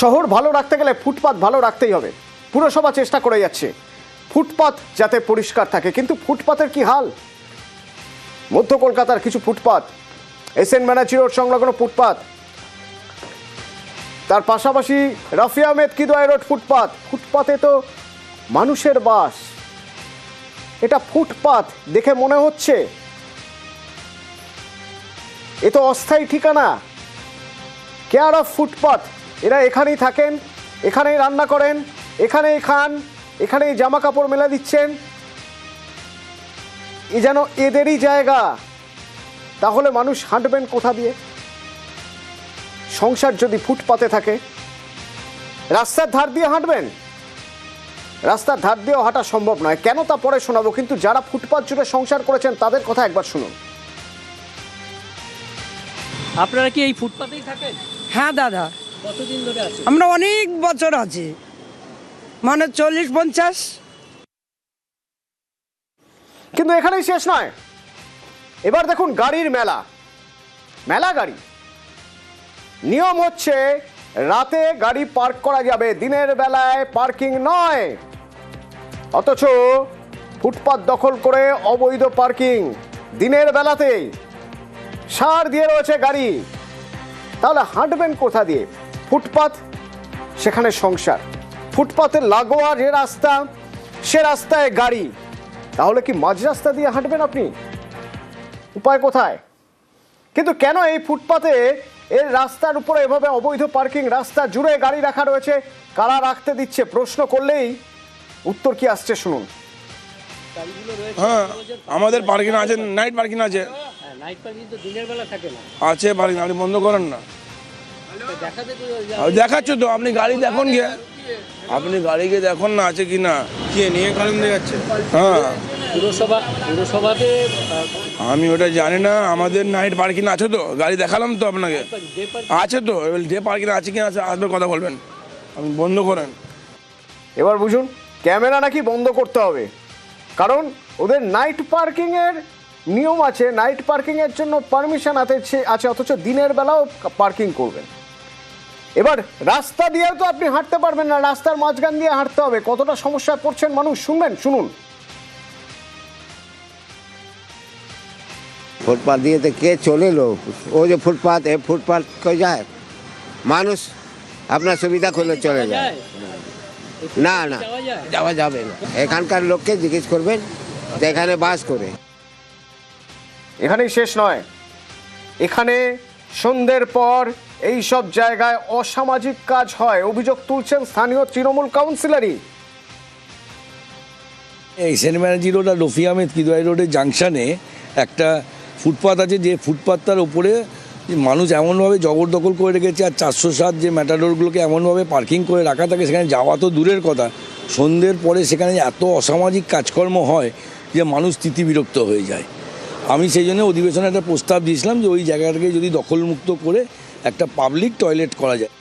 শহর ভালো রাখতে গেলে ফুটপাত ভালো রাখতেই হবে। পুরসভা চেষ্টা করে যাচ্ছে। ফুটপাত যাতে পরিষ্কার থাকে, কিন্তু ফুটপাতের কি হাল? মধ্য কলকাতার কিছু footpath S N Banerjee road সংলগ্ন ফুটপাত, তার পাশাপাশি রাফি আহমেদ কিদোয় রোড ফুটপাত। ফুটপাতে তো মানুষের বাস। এটা ফুটপাত দেখে মনে হচ্ছে। এ তো অস্থায়ী ঠিকানা। কেয়ার অফ ফুটপাথ এরা এখানেই থাকেন এখানেই রান্না করেন এখানেই খান এখানেই জামা কাপড় মেলা দিচ্ছেন। এ যেন এদেরই জায়গা। তাহলে মানুষ হাঁটবেন কোথা দিয়ে? সংসার যদি ফুটপাতে থাকে রাস্তার ধার দিয়ে হাঁটবেন? রাস্তার ধার দিয়েও হাঁটা সম্ভব নয়। কেন তা পরে শোনাবো? কিন্তু যারা ফুটপাত জুড়ে সংসার করেছেন তাদের কথা একবার শুনুন। আপনারা কি এই ফুটপাতেই থাকেন? হ্যাঁ দাদা। কতদিন ধরে আছেন আমরা অনেক বছর আছি। মানে চল্লিশ পঞ্চাশ। কিন্তু এখানেই শেষ নয়। এবার দেখুন গাড়ির মেলা। মেলা গাড়ি। নিয়ম হচ্ছে রাতে গাড়ি পার্ক করা যাবে। দিনের বেলায় পার্কিং নয়। অথচ ফুটপাত দখল করে অবৈধ পার্কিং। দিনের বেলাতেই সার দিয়ে রয়েছে গাড়ি। তাহলে হাঁটবেন কোথা দিয়ে? ফুটপাত সেখানে সংসার। ফুটপাতের লাগোয়া যে রাস্তা সে রাস্তায় গাড়ি। তাহলে কি মাঝ রাস্তা দিয়ে হাঁটবেন আপনি? উপায় কোথায়? কিন্তু কেন এই ফুটপাতে এর রাস্তার উপরে এভাবে অবৈধ পার্কিং রাস্তা জুড়ে গাড়ি রাখা রয়েছে? কারা রাখতে দিচ্ছে? প্রশ্ন করলেই উত্তর কি আসছে শুনুন। হ্যাঁ আমাদের পার্কিং আছে নাইট পার্কিং আছে। হ্যাঁ নাইট পার্কিং তো দিনের বেলা থাকে না। আছে পার্কিং আপনি বন্ধ করেন না। দেখাচ্ছ তো আপনি গাড়ি দেখুন গিয়ে। আপনি গাড়ি গিয়ে দেখুন না আছে কি না। কে নিয়ে কারণ দেখাচ্ছে হ্যাঁ। পুরসভা পুরসভাতে আমি ওটা জানি না আমাদের নাইট পার্কিং আছে তো গাড়ি দেখালাম তো আপনাকে। আছে তো এবার যে পার্কিং আছে কি না আছে আসবে কথা বলবেন। আপনি বন্ধ করেন। এবার বুঝুন ক্যামেরা নাকি বন্ধ করতে হবে। কারণ ওদের নাইট পার্কিং এর নিয়ম আছে নাইট পার্কিং এর জন্য পারমিশন আছে আছে অথচ দিনের বেলাও পার্কিং করবেন। এবার রাস্তা দিয়েও তো আপনি হাঁটতে পারবেন না রাস্তার মাঝখান দিয়ে হাঁটতে হবে। কতটা সমস্যায় পড়ছেন মানুষ? শুনবেন শুনুন। ফুটপাথ দিয়ে তো কে চলে লোক ও যে ফুটপাথ এ ফুটপাথ কই যায়? মানুষ আপনার সুবিধা করলে চলে যায়। না না যাওয়া যাবে না। এখানকার লোককে জিজ্ঞেস করবেন যে এখানে বাস করে। এখানেই শেষ নয়। এখানে সন্ধ্যের পর এই সব জায়গায় অসামাজিক কাজ হয়, অভিযোগ তুলছেন স্থানীয় তৃণমূল কাউন্সিলরই। এই সেন্ট ব্যানার্জি রোড আর রফি আহমেদ কিদোয়াই রোডের জাংশনে একটা ফুটপাথ আছে, যে ফুটপাথটার ওপরে মানুষ এমনভাবে জবরদখল করে রেখেছে আর চারশো সাত যে ম্যাটাডোরগুলোকে এমনভাবে পার্কিং করে রাখা থাকে, সেখানে যাওয়া তো দূরের কথা। সন্ধ্যের পরে সেখানে এত অসামাজিক কাজকর্ম হয় যে মানুষ তিতিবিরক্ত হয়ে যায়। আমি সেই জন্য অধিবেশনে একটা প্রস্তাব দিয়েছিলাম যে ওই জায়গাটাকে যদি দখলমুক্ত করে একটা পাবলিক টয়লেট করা যায়।